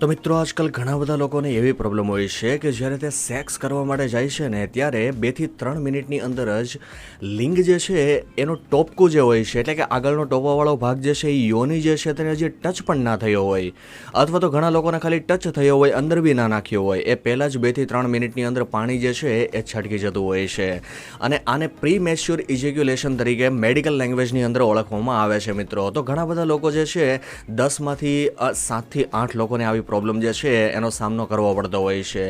તો મિત્રો, આજકાલ ઘણા બધા લોકોને એવી પ્રોબ્લેમ હોય છે કે જ્યારે તે સેક્સ કરવા માટે જાય છે ને, ત્યારે બેથી ત્રણ મિનિટની અંદર જ લિંગ જે છે, એનો ટોપકું જે હોય છે, એટલે કે આગળનો ટોપાવાળો ભાગ જે છે, એ યોની જે છે, તેને હજી ટચ પણ ના થયો હોય. અથવા તો ઘણા લોકોને ખાલી ટચ થયો હોય, અંદર બી ના નાખ્યો હોય. એ પહેલાં જ બેથી ત્રણ મિનિટની અંદર પાણી જે છે, એ છટકી જતું હોય છે. અને આને પ્રી મેચ્યોર ઇજેક્યુલેશન તરીકે મેડિકલ લેંગ્વેજની અંદર ઓળખવામાં આવે છે મિત્રો. તો ઘણા બધા લોકો જે છે, દસમાંથી સાતથી આઠ લોકોને આવી પ્રોબ્લેમ જે છે, એનો સામનો કરવો પડતો હોય છે.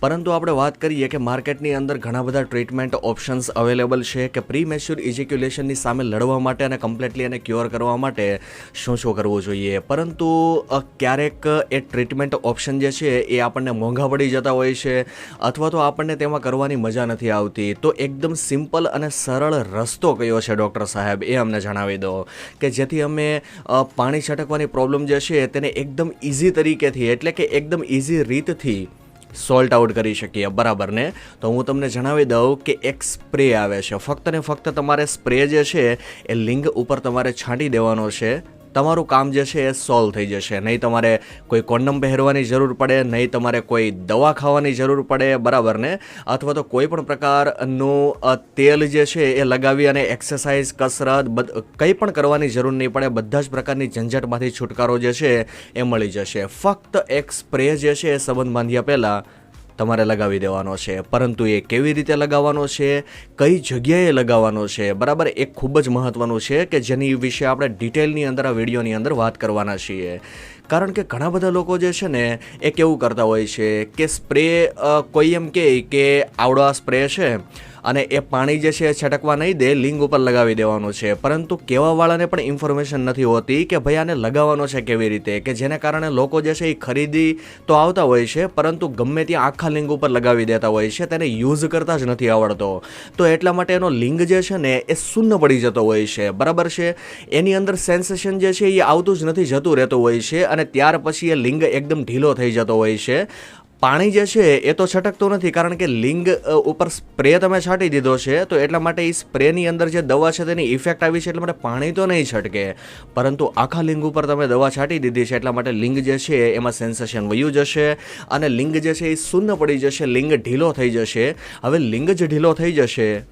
પરંતુ આપણે વાત કરીએ કે માર્કેટની અંદર ઘણા બધા ટ્રીટમેન્ટ ઓપ્શન્સ અવેલેબલ છે કે પ્રી મેચ્યોર ઇજેક્યુલેશનની સામે લડવા માટે અને કમ્પ્લીટલી એને ક્યોર કરવા માટે શું શું કરવું જોઈએ? પરંતુ ક્યારેક એ ટ્રીટમેન્ટ ઓપ્શન જે છે, એ આપણને મોંઘા પડી જતા હોય છે અથવા તો આપણને તેમાં કરવાની મજા નથી આવતી. તો એકદમ સિમ્પલ અને સરળ રસ્તો કયો છે ડૉક્ટર સાહેબ? એ અમને જણાવી દો. કે જેથી અમે પાણી છટકવાની પ્રોબ્લેમ જે છે, તેને એકદમ ઇઝી તરીકેથી એટલે કે એકદમ ઇઝી રીતથી સોલ્ટ આઉટ કરી શકીએ, બરાબર ને? તો હું તમને જણાવી દઉં કે એક સ્પ્રે આવે છે. ફક્ત ને ફક્ત તમારે સ્પ્રે જે છે, એ લિંગ ઉપર તમારે છાંટી દેવાનો છે. તમારું કામ જે છે એ સોલ્વ થઈ જશે. નહીં તમારે કોઈ કોન્ડમ પહેરવાની જરૂર પડે, નહીં તમારે કોઈ દવા ખાવાની જરૂર પડે, બરાબર ને? અથવા તો કોઈ પણ પ્રકારનું તેલ જે છે એ લગાવી અને એક્સરસાઇઝ કસરત કંઈ પણ કરવાની જરૂર નહીં પડે, બધા જ પ્રકારની ઝંઝટમાંથી છુટકારો જે છે એ મળી જશે. ફક્ત એક સ્પ્રે જે છે એ સંબંધ બાંધ્યા પહેલાં તમારે લગાવી દેવાનો છે, પરંતુ એ કેવી રીતે લગાવવાનો છે, કઈ જગ્યાએ લગાવવાનો છે, બરાબર? એ ખૂબ જ મહત્વનું છે કે જેની વિશે આપણે ડિટેલની અંદર, આ વિડીયોની અંદર વાત કરવાના છીએ. કારણ કે ઘણા બધા લોકો જે છે ને એ કેવું કરતા હોય છે કે સ્પ્રે કોઈ એમ કહે કે આવડો આ સ્પ્રે છે અને એ પાણી જે છે એ છટકવા નહીં દે, લિંગ ઉપર લગાવી દેવાનું છે. પરંતુ કહેવાવાળાને પણ ઇન્ફોર્મેશન નથી હોતી કે ભાઈ આને લગાવવાનો છે કેવી રીતે? કે જેને કારણે લોકો જે છે એ ખરીદી તો આવતા હોય છે, પરંતુ ગમે ત્યાં આખા લિંગ ઉપર લગાવી દેતા હોય છે, તેને યુઝ કરતા જ નથી આવડતો. તો એટલા માટે એનો લિંગ જે છે ને એ શૂન્ય પડી જતો હોય છે. બરાબર છે? એની અંદર સેન્સેશન જે છે એ આવતું જ નથી, જતું રહેતું હોય છે અને ત્યાર પછી એ લિંગ એકદમ ઢીલો થઈ જતો હોય છે. પાણી જે છે એ તો છટકતું નથી, કારણ કે લિંગ ઉપર સ્પ્રે તમે છાંટી દીધો છે, તો એટલા માટે એ સ્પ્રેની અંદર જે દવા છે તેની ઇફેક્ટ આવી છે, એટલા માટે પાણી તો નહીં છટકે. પરંતુ આખા લિંગ ઉપર તમે દવા છાંટી દીધી છે, એટલા માટે લિંગ જે છે એમાં સેન્સેશન વયું જશે અને લિંગ જે છે એ શૂન્ય પડી જશે, લિંગ ઢીલો થઈ જશે. હવે લિંગ જ ઢીલો થઈ જશે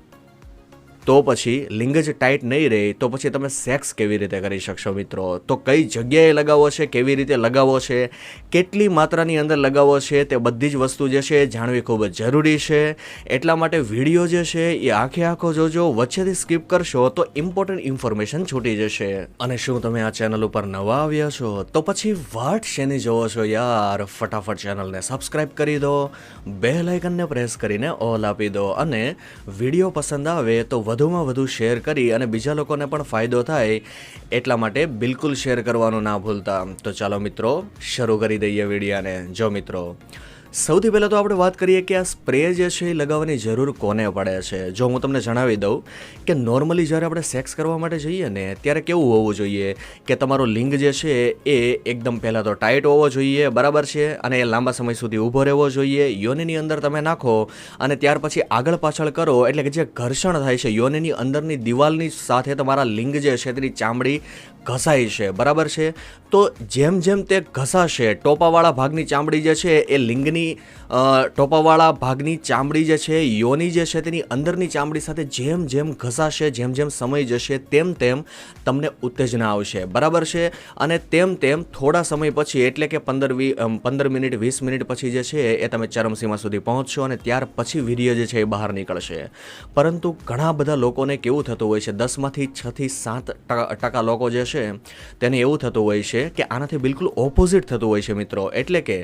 તો પછી લિંગ જ ટાઈટ નહીં રહે, તો પછી તમે સેક્સ કેવી રીતે કરી શકશો મિત્રો? તો કઈ જગ્યાએ લગાવો છે, કેવી રીતે લગાવો છે, કેટલી માત્રાની અંદર લગાવવો છે, તે બધી જ વસ્તુ જે છે જાણવી ખૂબ જ જરૂરી છે. એટલા માટે વીડિયો જે છે એ આખે આખો જોજો, વચ્ચેથી સ્કીપ કરશો તો ઇમ્પોર્ટન્ટ ઇન્ફોર્મેશન છૂટી જશે. અને શું તમે આ ચેનલ ઉપર નવા આવ્યા છો? તો પછી વાટ શેની જોવો છો યાર? ફટાફટ ચેનલને સબસ્ક્રાઇબ કરી દો બે લાઇકનને પ્રેસ કરીને ઓલ આપી દો. અને વીડિયો પસંદ આવે તો વધુમાં વધુ શેર કરી અને બીજા લોકોને પણ ફાયદો થાય એટલા માટે બિલકુલ શેર કરવાનું ના ભૂલતા. તો ચાલો મિત્રો, શરૂ કરી દઈએ વિડીયાને. જો મિત્રો સૌથી પહેલાં તો આપણે વાત કરીએ કે આ સ્પ્રે જે છે એ લગાવવાની જરૂર કોને પડે છે? જો હું તમને જણાવી દઉં કે નોર્મલી જ્યારે આપણે સેક્સ કરવા માટે જઈએ ને, ત્યારે કેવું હોવું જોઈએ કે તમારો લિંગ જે છે એ એકદમ પહેલાં તો ટાઈટ હોવો જોઈએ, બરાબર છે? અને એ લાંબા સમય સુધી ઊભો રહેવો જોઈએ. યોનિની અંદર તમે નાખો અને ત્યાર પછી આગળ પાછળ કરો, એટલે કે જે ઘર્ષણ થાય છે, યોનિની અંદરની દિવાલની સાથે તમારા લિંગ જે છે તેની ચામડી ઘસાય છે, બરાબર છે? તો જેમ જેમ તે ઘસાશે, ટોપાવાળા ભાગની ચામડી જે છે, એ લિંગની ટોપાવાળા ભાગની ચામડી જે છે, યોની જે છે, તેની અંદરની ચામડી સાથે જેમ જેમ ઘસાશે, જેમ જેમ સમય જશે, તેમ તેમ તમને ઉત્તેજના આવશે, બરાબર છે? અને તેમ તેમ થોડા સમય પછી, એટલે કે પંદર વી પંદર મિનિટ, વીસ મિનિટ પછી જે છે, એ તમે ચરમસીમા સુધી પહોંચશો અને ત્યાર પછી વીર્ય જે છે, એ બહાર નીકળશે. પરંતુ ઘણા બધા લોકોને કેવું થતું હોય છે, દસમાંથી છથી સાત ટકા લોકો જે છે તેને એવું થતું હોય છે કે આનાથી બિલકુલ ઓપોઝિટ થતું હોય છે મિત્રો. એટલે કે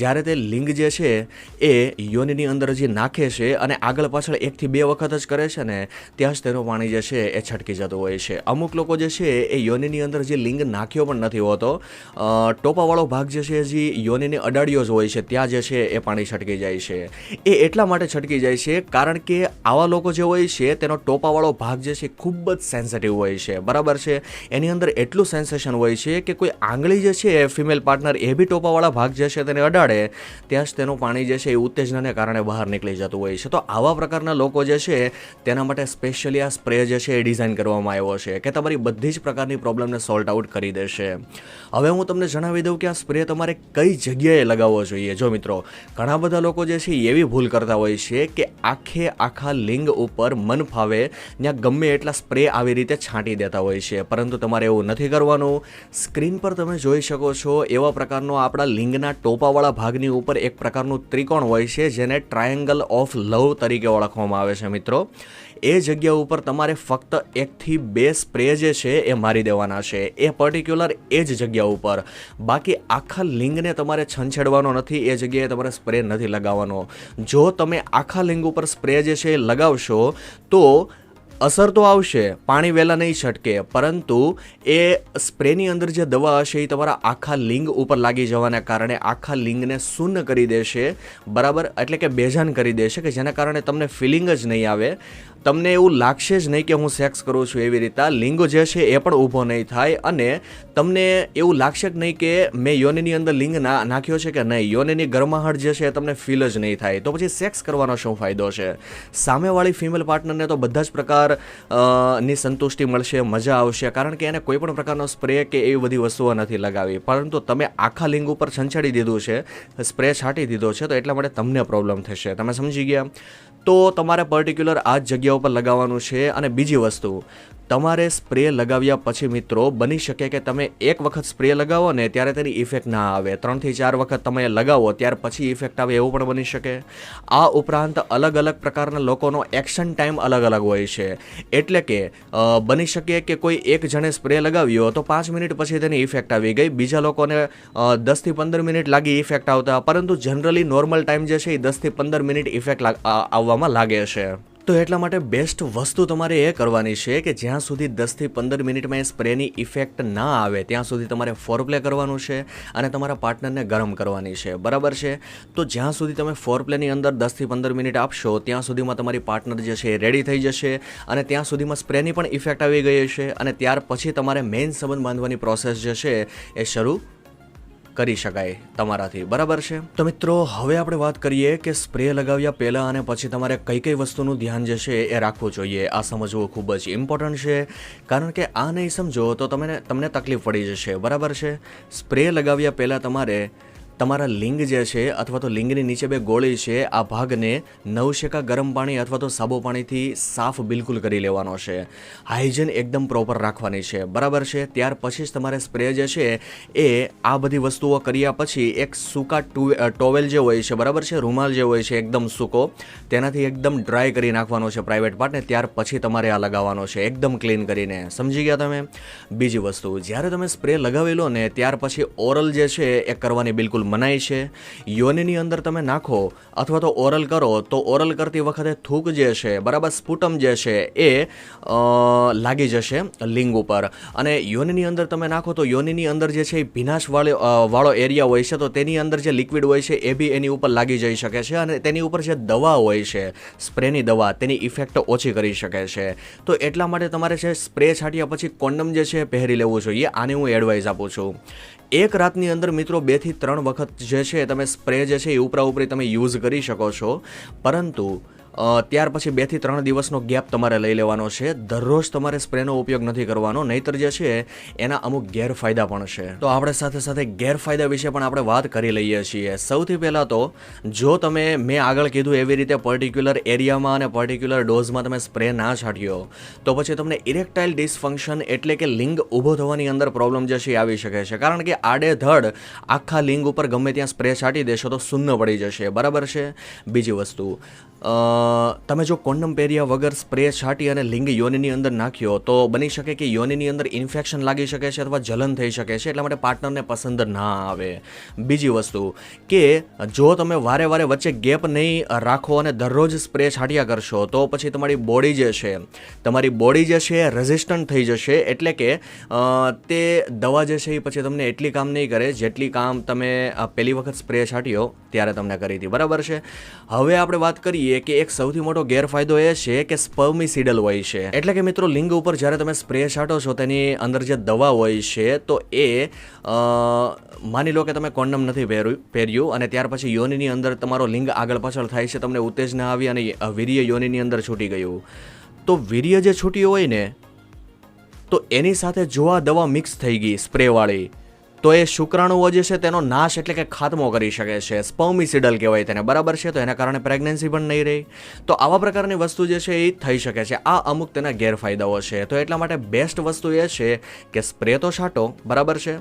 જ્યારે તે લિંગ જે છે એ યોનિની અંદર જે નાખે છે અને આગળ પાછળ એકથી બે વખત જ કરે છે ને, ત્યાં જ તેનું પાણી જે છે એ છટકી જતું હોય છે. અમુક લોકો જે છે એ યોનિની અંદર જે લિંગ નાખ્યો પણ નથી હોતો. ટોપાવાળો ભાગ જે છે જે યોનિની અડાડ્યો જ હોય છે, ત્યાં જે છે એ પાણી છટકી જાય છે. એ એટલા માટે છટકી જાય છે કારણ કે આવા લોકો જે હોય છે તેનો ટોપાવાળો ભાગ જે છે ખૂબ જ સેન્સિટિવ હોય છે. બરાબર છે? એની અંદર એટલું સેન્સેશન હોય છે કે કોઈ આંગળી જે છે ફિમેલ પાર્ટનર એ બી ટોપાવાળા ભાગ જે છે તેને અડાડે, ત્યાં જ તેનું પાણી જે છે એ ઉત્તેજનાને કારણે બહાર નીકળી જતું હોય છે. તો આવા પ્રકારના લોકો જે છે, તેના માટે સ્પેશિયલી આ સ્પ્રે જે છે એ ડિઝાઇન કરવામાં આવ્યો છે કે તમારી બધી જ પ્રકારની પ્રોબ્લેમને સોલ્ટ આઉટ કરી દેશે. હવે હું તમને જણાવી દઉં કે આ સ્પ્રે તમારે કઈ જગ્યાએ લગાવવો જોઈએ. જો મિત્રો, ઘણા બધા લોકો જે છે એ એવી ભૂલ કરતા હોય છે કે આખે આખા લિંગ ઉપર મન ફાવે, ત્યાં ગમે એટલા સ્પ્રે આવી રીતે છાંટી દેતા હોય છે. પરંતુ તમારે એવું નથી કરવાનું. સ્ક્રીન પર તમે જોઈ શકો છો એવા પ્રકારનો આપણા લિંગના ટોપાવાળા ભાગની ઉપર એક પ્રકારનું ત્રિકોણ હોય છે, જેને ટ્રાયેંગલ ઓફ લવ તરીકે ઓળખવામાં આવે છે મિત્રો. એ જગ્યા ઉપર તમારે ફક્ત એકથી બે સ્પ્રે જે છે એ મારી દેવાના છે. એ પર્ટિક્યુલર એ જ જગ્યા ઉપર. બાકી આખા લિંગને તમારે છંછેડવાનો નથી, એ જગ્યાએ તમારે સ્પ્રે નથી લગાવવાનો. જો તમે આખા લિંગ ઉપર સ્પ્રે જે છે એ લગાવશો, તો અસર તો આવશે, પાણી વહેલા નહીં છટકે, પરંતુ એ સ્પ્રેની અંદર જે દવા હશે એ તમારા આખા લિંગ ઉપર લાગી જવાના કારણે આખા લિંગને શૂન્ય કરી દેશે. બરાબર? એટલે કે બેજાન કરી દેશે, કે જેના કારણે તમને ફિલિંગ જ નહીં આવે. તમને એવું લાગશે જ નહીં કે હું સેક્સ કરું છું એવી રીતે. લિંગ જે છે એ પણ ઊભો નહીં થાય અને તમને એવું લાગશે જ નહીં કે મેં યોનિની અંદર લિંગ ના નાખ્યો છે કે નહીં. યોનિની ગરમાહટ જે છે એ તમને ફીલ જ નહીં થાય. તો પછી સેક્સ કરવાનો શું ફાયદો છે? સામેવાળી ફિમેલ પાર્ટનરને તો બધા જ પ્રકારની સંતુષ્ટિ મળશે, મજા આવશે, કારણ કે એને કોઈ પણ પ્રકારનો સ્પ્રે કે એવી બધી વસ્તુઓ નથી લગાવી. પરંતુ તમે આખા લિંગ ઉપર છંછાડી દીધું છે સ્પ્રે છાંટી દીધો છે, તો એટલા માટે તમને પ્રોબ્લેમ થશે. તમે સમજી ગયા? તો તમારે પર્ટિક્યુલર આ જ જગ્યા ઉપર લગાવવાનું છે અને બીજી વસ્તુ, તમારે સ્પ્રે લગાવ્યા પછી મિત્રો, બની શકે કે તમે એક વખત સ્પ્રે લગાવો ને ત્યારે તેની ઇફેક્ટ ના આવે. ત્રણથી ચાર વખત તમે લગાવો, ત્યાર પછી ઇફેક્ટ આવે એવું પણ બની શકે. આ ઉપરાંત અલગ અલગ પ્રકારના લોકોનો એક્શન ટાઈમ અલગ અલગ હોય છે. એટલે કે બની શકે કે કોઈ એક જણે સ્પ્રે લગાવ્યો તો પાંચ મિનિટ પછી તેની ઇફેક્ટ આવી ગઈ. બીજા લોકોને દસથી પંદર મિનિટ લાગી ઇફેક્ટ આવતા. પરંતુ જનરલી નોર્મલ ટાઈમ જે છે એ દસથી પંદર મિનિટ ઇફેક્ટ લાગ- આ- લાગે છે. તો એટલા માટે બેસ્ટ વસ્તુ તમારે એ કરવાની છે કે જ્યાં સુધી દસથી પંદર મિનિટમાં એ સ્પ્રેની ઇફેક્ટ ના આવે, ત્યાં સુધી તમારે ફોરપ્લે કરવાનું છે અને તમારા પાર્ટનરને ગરમ કરવાની છે. બરાબર છે? તો જ્યાં સુધી તમે ફોરપ્લેની અંદર દસથી પંદર મિનિટ આપશો, ત્યાં સુધીમાં તમારી પાર્ટનર જે છે એ રેડી થઈ જશે અને ત્યાં સુધીમાં સ્પ્રેની પણ ઇફેક્ટ આવી ગઈ હશે અને ત્યાર પછી તમારે મેઇન સંબંધ બાંધવાની પ્રોસેસ જે છે એ શરૂ કરી શકાય તમારાથી. બરાબર છે? તો મિત્રો, હવે આપણે વાત કરીએ કે સ્પ્રે લગાવ્યા પહેલાં અને પછી તમારે કઈ કઈ વસ્તુનું ધ્યાન જે છે એ રાખવું જોઈએ. આ સમજવું ખૂબ જ ઇમ્પોર્ટન્ટ છે. કારણ કે આ નહીં સમજો તો તમને તમને તકલીફ પડી જશે. બરાબર છે? સ્પ્રે લગાવ્યા પહેલાં તમારે તમારા લિંગ જે છે અથવા તો લિંગની નીચે બે ગોળી છે, આ ભાગને નવશેકા ગરમ પાણી અથવા તો સાબુ પાણીથી સાફ બિલકુલ કરી લેવાનો છે. હાઇજન એકદમ પ્રોપર રાખવાની છે. બરાબર છે? ત્યાર પછી જ તમારે સ્પ્રે જે છે એ આ બધી વસ્તુઓ કર્યા પછી એક સૂકા ટોવેલ જે હોય છે, બરાબર છે? રૂમાલ જે હોય છે, એકદમ સૂકો, તેનાથી એકદમ ડ્રાય કરી નાખવાનો છે પ્રાઇવેટ પાર્ટને. ત્યાર પછી તમારે આ લગાવવાનો છે, એકદમ ક્લીન કરીને. સમજી ગયા તમે? બીજી વસ્તુ, જ્યારે તમે સ્પ્રે લગાવી લો ને, ત્યાર પછી ઓરલ જે છે એ કરવાની બિલકુલ મનાઈ છે. યોનિની અંદર તમે નાખો અથવા તો ઓરલ કરો, તો ઓરલ કરતી વખતે થૂક જે છે, બરાબર સ્પુટમ જે છે એ લાગી જશે લિંગ ઉપર. અને યોનિની અંદર તમે નાખો તો યોનિની અંદર જે છે એ ભીનાશ વાળો વાળો એરિયા હોય છે, તો તેની અંદર જે લિક્વિડ હોય છે એ બી એની ઉપર લાગી જઈ શકે છે અને તેની ઉપર જે દવા હોય છે, સ્પ્રેની દવા, તેની ઇફેક્ટ ઓછી કરી શકે છે. તો એટલા માટે તમારે છે સ્પ્રે છાંટ્યા પછી કોન્ડમ જે છે પહેરી લેવું જોઈએ. આની હું એડવાઇસ આપું છું. એક રાતની અંદર મિત્રો બેથી ત્રણ વખત જે છે તમે સ્પ્રે જે છે એ ઉપરા ઉપરી તમે યુઝ કરી શકો છો. પરંતુ ત્યાર પછી બેથી ત્રણ દિવસનો ગેપ તમારે લઈ લેવાનો છે. દરરોજ તમારે સ્પ્રેનો ઉપયોગ નથી કરવાનો, નહીતર જે છે, એના અમુક ગેરફાયદા પણ છે. તો આપણે સાથે સાથે ગેરફાયદા વિશે પણ આપણે વાત કરી લઈએ છીએ. સૌથી પહેલાં તો, જો તમે, મેં આગળ કીધું એવી રીતે પર્ટિક્યુલર એરિયામાં અને પર્ટિક્યુલર ડોઝમાં તમે સ્પ્રે ના છાંટ્યો, તો પછી તમને ઇરેક્ટાઇલ ડિસફંક્શન એટલે કે લિંગ ઊભો થવાની અંદર પ્રોબ્લેમ જે છે એ આવી શકે છે. કારણ કે આડેધડ આખા લિંગ ઉપર ગમે ત્યાં સ્પ્રે છાંટી દેશો તો શૂન્ય પડી જશે. બરાબર છે? બીજી વસ્તુ તમે જો કોન્ડમ પહેર્યા વગર સ્પ્રે છાંટી અને લિંગ યોનિની અંદર નાખ્યો, તો બની શકે કે યોનિની અંદર ઇન્ફેક્શન લાગી શકે છે અથવા જલન થઈ શકે છે, એટલા માટે પાર્ટનરને પસંદ ના આવે. બીજી વસ્તુ કે, જો તમે વારે વારે વચ્ચે ગેપ નહીં રાખો અને દરરોજ સ્પ્રે છાંટ્યા કરશો, તો પછી તમારી બોડી જે છે, તમારી બોડી જે છે રેઝિસ્ટન્ટ થઈ જશે, એટલે કે તે દવા જે છે એ પછી તમને એટલી કામ નહીં કરે, જેટલી કામ તમે પહેલી વખત સ્પ્રે છાંટ્યો, ત્યારે તમને કરી હતી. બરાબર છે? હવે આપણે વાત કરીએ જોઈએ કે એક સૌથી મોટો ગેરફાયદો એ છે કે સ્પર્મિસિડલ હોય છે. એટલે કે મિત્રો, લિંગ ઉપર જ્યારે તમે સ્પ્રે છાંટો છો, તેની અંદર જે દવા હોય છે, તો એ માની લો કે તમે કોન્ડમ નથી પહેર્યું પહેર્યું અને ત્યાર પછી યોનિની અંદર તમારો લિંગ આગળ પાછળ થાય છે, તમને ઉત્તેજના આવી અને વીર્ય યોનિની અંદર છૂટી ગયું. તો વીર્ય જે છૂટ્યું હોય ને, તો એની સાથે જો આ દવા મિક્સ થઈ ગઈ સ્પ્રેવાળી તો એ શુક્રાણુઓ જે છે તેનો નાશ એટલે કે ખાતમો કરી શકે છે. સ્પર્મિસિડલ કહેવાય તેને. બરાબર છે? તો એના કારણે પ્રેગ્નન્સી પણ નહીં રહી. તો આવા પ્રકારની વસ્તુ જે છે એ થઈ શકે છે. આ અમુક તેના ગેરફાયદાઓ છે. તો એટલા માટે બેસ્ટ વસ્તુ એ છે કે સ્પ્રે તો છાંટો. બરાબર છે?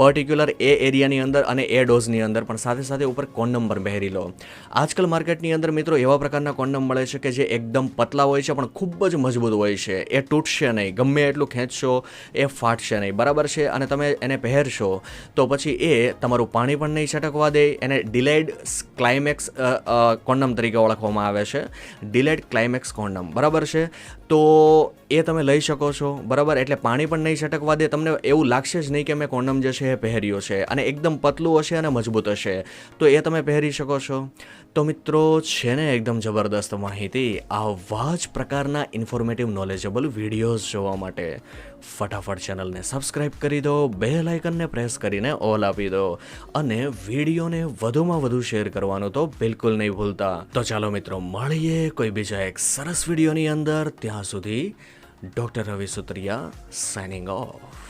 પર્ટિક્યુલર એ એરિયાની અંદર અને એ ડોઝની અંદર પણ સાથે સાથે ઉપર કોન્ડમ પણ પહેરી લો. આજકાલ માર્કેટની અંદર મિત્રો એવા પ્રકારના કોન્ડમ મળે છે કે જે એકદમ પતલા હોય છે, પણ ખૂબ જ મજબૂત હોય છે. એ તૂટશે નહીં. ગમે એટલું ખેંચશો, એ ફાટશે નહીં. બરાબર છે? અને તમે એને પહેરશો તો પછી એ તમારું પાણી પણ નહીં છટકવા દે. એને ડિલેડ ક્લાઇમેક્સ કોન્ડમ તરીકે ઓળખવામાં આવે છે. Delayed climax condom. બરાબર છે? તો એ તમે લઈ શકો છો. બરાબર? એટલે પાણી પણ નહીં છટકવા દે. તમને એવું લાગશે જ નહીં કે મેં કોન્ડમ જે છે એ પહેર્યો છે અને એકદમ પતલું હશે અને મજબૂત હશે. તો એ તમે પહેરી શકો છો. તો મિત્રો, છે ને એકદમ જબરદસ્ત માહિતી. આવા જ પ્રકારના ઇન્ફોર્મેટિવ નોલેજેબલ વિડીયોઝ જોવા માટે ફટાફટ ચેનલને સબસ્ક્રાઇબ કરી દો બે લાઇકનને પ્રેસ કરીને ઓલ આપી દો અને વિડીયોને વધુમાં વધુ શેર કરવાનું તો બિલકુલ નહીં ભૂલતા. તો ચાલો મિત્રો, મળીએ કોઈ બીજા એક સરસ વિડીયોની અંદર. ત્યાં સુધી doctor Ravi Sutriya signing off